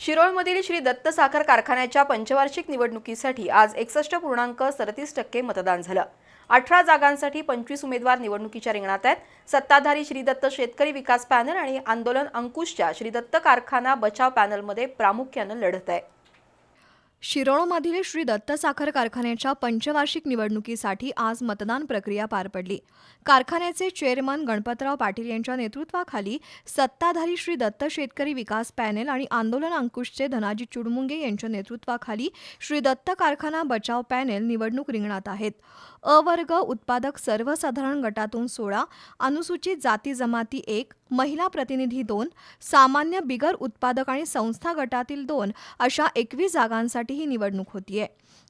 शिरोळमधील श्री दत्त साखर कारखान्याच्या पंचवार्षिक निवडणुकीसाठी आज एकसष्ट पूर्णांक सदतीस टक्के मतदान झालं. अठरा जागांसाठी पंचवीस उमेदवार निवडणुकीच्या रिंगणात आहेत. सत्ताधारी श्री दत्त शेतकरी विकास पॅनल आणि आंदोलन अंकुशच्या श्री दत्त कारखाना बचाव पॅनलमध्ये प्रामुख्यानं लढत आहे. शिरोळमधील श्री दत्त साखर कारखान्याच्या पंचवार्षिक निवडणुकीसाठी आज मतदान प्रक्रिया पार पडली. कारखान्याचे चेअरमन गणपतराव पाटील यांच्या नेतृत्वाखाली सत्ताधारी श्री दत्त शेतकरी विकास पॅनेल आणि आंदोलन अंकुशचे धनाजी चुडमुंगे यांच्या नेतृत्वाखाली श्री दत्त कारखाना बचाव पॅनेल निवडणूक रिंगणात आहेत. अवर्ग उत्पादक सर्वसाधारण गटातून सोळा अनुसूचित जाती जमाती एक महिला प्रतिनिधी दोन सामान्य बिगर उत्पादक आणि संस्था गटातील दोन अशा एकवीस जागांसाठी ही निवडणूक होतीये.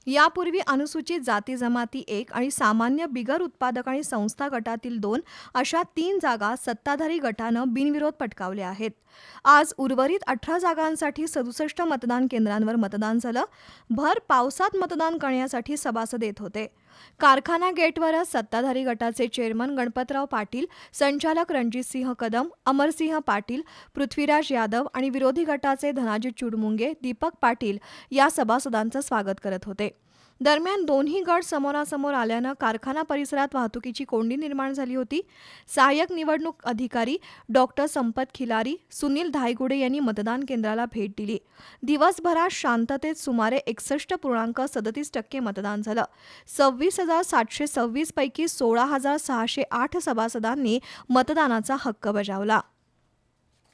यापूर्वी अनुसूचित जाती जमाती एक आणि सामान्य बिगर उत्पादक आणि संस्था गटातील दोन अशा तीन जागा सत्ताधारी गटानं बिनविरोध पटकावल्या आहेत. आज उर्वरित अठरा जागांसाठी सदुसष्ट मतदान केंद्रांवर मतदान झालं. भर पावसात मतदान करण्यासाठी सभासद येत होते. कारखाना गेटवरच सत्ताधारी गटाचे चेअरमन गणपतराव पाटील संचालक रणजितसिंह कदम अमरसिंह पाटील पृथ्वीराज यादव आणि विरोधी गटाचे धनाजी चुडमुंगे दीपक पाटील या सभासदांचं स्वागत करत होते. दरम्यान दोन्ही गट समोरासमोर आल्यानं कारखाना परिसरात वाहतुकीची कोंडी निर्माण झाली होती. सहाय्यक निवडणूक अधिकारी डॉक्टर संपत खिलारी सुनील धायगुडे यांनी मतदान केंद्राला भेट दिली. दिवसभरात शांततेत सुमारे एकसष्ट पूर्णांक सदतीस टक्के मतदान झालं. सव्वीस हजार सातशे सव्वीस पैकी सोळा हजार सहाशे आठ सभासदांनी मतदानाचा हक्क बजावला.